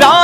Ram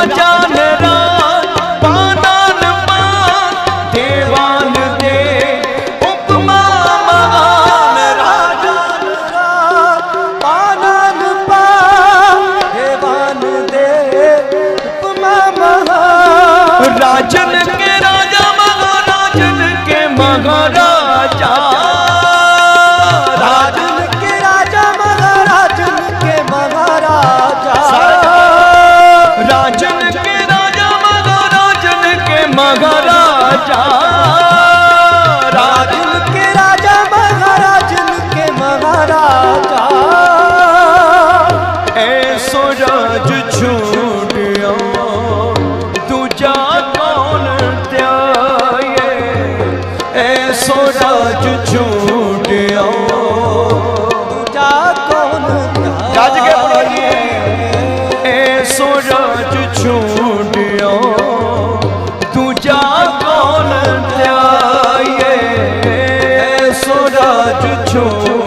yo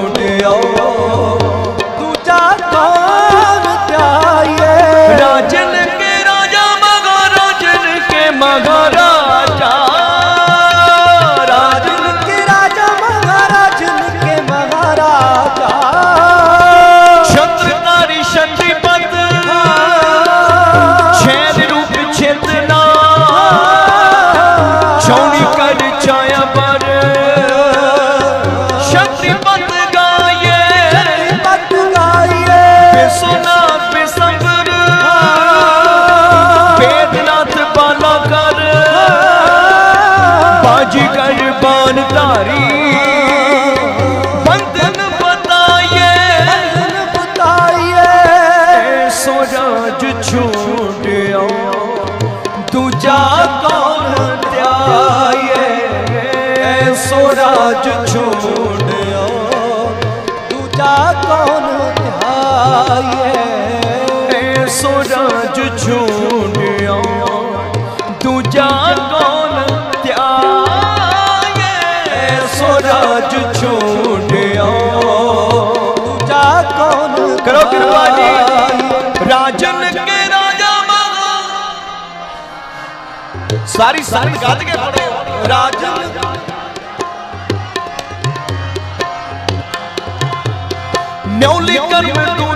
ਰਾਜ ਛੂਟਿਆ ਦੂਜਾ ਕੌਣ ਧਿਆਏ? ਸੋ ਰਾਜ ਛੂਟਿਆ ਦੂਜਾ ਕੌਣ ਕਰੋ ਕਿਰਪਾ ਜੀ ਰਾਜਨ ਕੇ ਰਾਜਾ ਮਹਾ ਸਾਰੀ ਸੰਗਤ ਗੱਜ ਕੇ ਪੜੋ ਰਾਜਨ। ਨਿਉਲੀ ਕਰਮ ਤੂੰ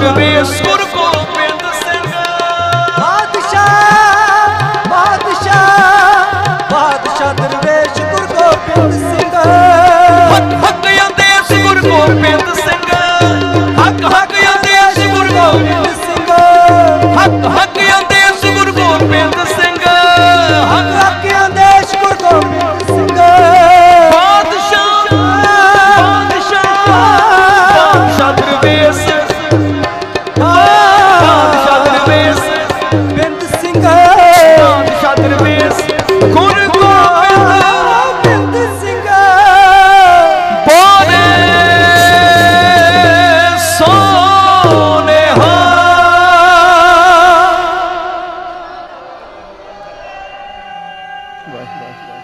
meu eu. Bye. Bye. Bye.